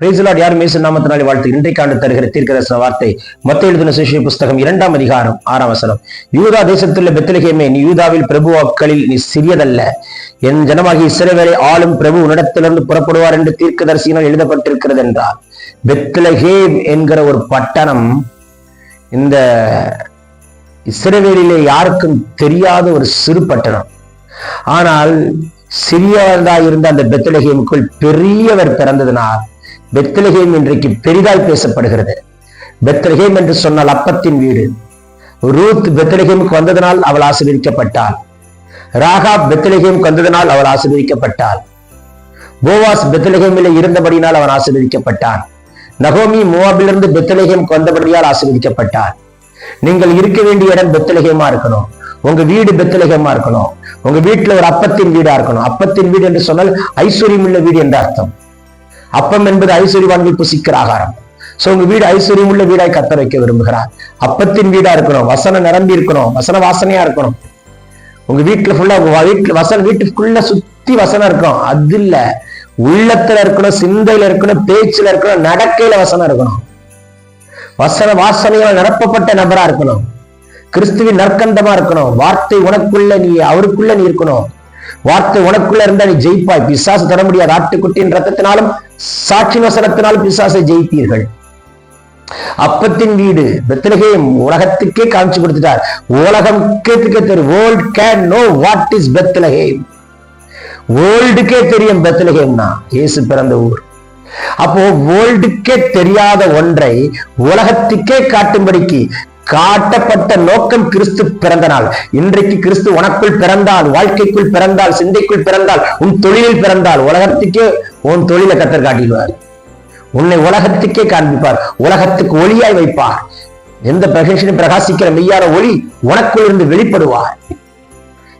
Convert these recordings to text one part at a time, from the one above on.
பிரேசலாட் யார் மேசு நாமத்தினாலே வாழ்த்து. இன்றைக்காண்டு தருகிற தீர்க்கதர்சன வார்த்தை. மத்த எழுதின சுவிசேஷ புஸ்தகம் இரண்டாம் அதிகாரம் ஆறாம் வசனம். யூதா தேசத்துள்ள பெத்தலகேமே நீ யூதாவில் பிரபுவாக்களில் நீ சிறியதல்ல. என் ஜனமாகி இஸ்ரவேலை ஆளும் பிரபு உன்னிடத்திலிருந்து புறப்படுவார் என்று தீர்க்கதரிசியினால் எழுதப்பட்டிருக்கிறது என்றார். பெத்லகேம் என்கிற ஒரு பட்டணம் இந்த இஸ்ரவேலிலே யாருக்கும் தெரியாத ஒரு சிறு பட்டணம். ஆனால் சிறியவராய் இருந்த அந்த பெத்தலகேமுக்குள் பெரியவர் பிறந்ததினால் பெத்லகேம் இன்றைக்கு பெரிதாய் பேசப்படுகிறது. பெத்லகேம் என்று சொன்னால் அப்பத்தின் வீடு. ரூத் பெத்லகேமுக்கு வந்ததனால் அவள் ஆசீர்வதிக்கப்பட்டாள். ராகா பெத்லகேமுக்கு வந்ததனால் அவள் ஆசீர்வதிக்கப்பட்டாள். போவாஸ் பெத்லகேமில் இருந்தபடியினால் அவன் ஆசீர்வதிக்கப்பட்டான். நகோமி மோவாபிலிருந்து பெத்தலகேமுக்கு வந்தபடியால் ஆசீர்வதிக்கப்பட்டான். நீங்கள் இருக்க வேண்டிய இடம் பெத்தலகேமா இருக்கணும். உங்க வீடு பெத்தலகமா இருக்கணும். உங்க வீட்டுல ஒரு அப்பத்தின் வீடா இருக்கணும். அப்பத்தின் வீடு என்று சொன்னால் ஐஸ்வர்யம் உள்ள வீடு என்ற அர்த்தம். அப்பம் என்பது ஐஸ்வர்யவான்கள் புசிக்கிற ஆகாரம். சோ உங்க வீடு ஐஸ்வர்யம் உள்ள வீடாய் கத்த வைக்க விரும்புகிறார். அப்பத்தின் வீடா இருக்கணும். வசனம் நிரம்பி இருக்கணும். வசன வாசனையா இருக்கணும். உங்க வீட்டுல ஃபுல்லா உங்க வீட்டுல வசன வீட்டுக்குள்ள சுத்தி வசனம் இருக்கணும். அது இல்ல. உள்ளத்துல இருக்கணும் சிந்தையில இருக்கணும் பேச்சுல இருக்கணும் நடக்கையில வசனம் இருக்கணும். வசன வாசனையால் நிரப்பப்பட்ட நபரா இருக்கணும். கிறிஸ்துவின் நற்கந்தமா இருக்கணும். வார்த்தை உனக்குள்ள நீ அவருக்குள்ள நீ இருக்கணும். வார்த்தை உனக்குள்ள இருந்தா நீ ஜெயிப்பாய். பிசாசு தர முடியாது. ஆட்டுக்குட்டியின் ரத்தத்தினாலும் சாட்சி வசனத்தினாலும் பிசாசை ஜெயிப்பீர்கள். அப்பத்தின் வீடு பெத்லகேம் உலகத்துக்கே காமிச்சு கொடுத்துட்டார். உலகம் கேட்டுக்கே தெரியும் world can know what is Bethlehem வேர்ல்டுக்கே தெரியும் பெத்லகேம்னா இயேசு பிறந்த ஊர். அப்போ வேர்ல்டுக்கே தெரியாத ஒன்றை உலகத்துக்கே காட்டும்படிக்கு காட்டப்பட்ட நோக்கம் கிறிஸ்து பிறந்த நாள் இன்றைக்கு கிறிஸ்து உனக்குள் பிறந்தால் வாழ்க்கைக்குள் பிறந்தால் சிந்தைக்குள் பிறந்தால் உன் தொழிலில் பிறந்தால் உலகத்துக்கே உன் தொழிலை கத்தர் காட்டிடுவார். உன்னை உலகத்துக்கே காண்பிப்பார். உலகத்துக்கு ஒளியாய் வைப்பார். எந்த பிரகேஷனும் பிரகாசிக்கிற மெய்யான ஒளி உனக்குள் இருந்து வெளிப்படுவார்.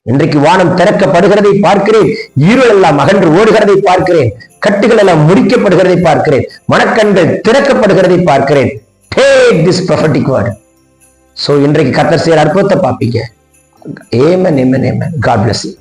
இன்றைக்கு வானம் திறக்கப்படுகிறதை பார்க்கிறேன். இருள் எல்லாம் அகன்று ஓடுகிறதை பார்க்கிறேன். கட்டுகள் எல்லாம் முடிக்கப்படுகிறதை பார்க்கிறேன். மனக்கண்கள் திறக்கப்படுகிறதை பார்க்கிறேன். Take this prophetic word. So இன்றைக்கு கத்தர் செய்கிற அற்புதத்தை பார்ப்பீங்க. Amen amen amen God bless you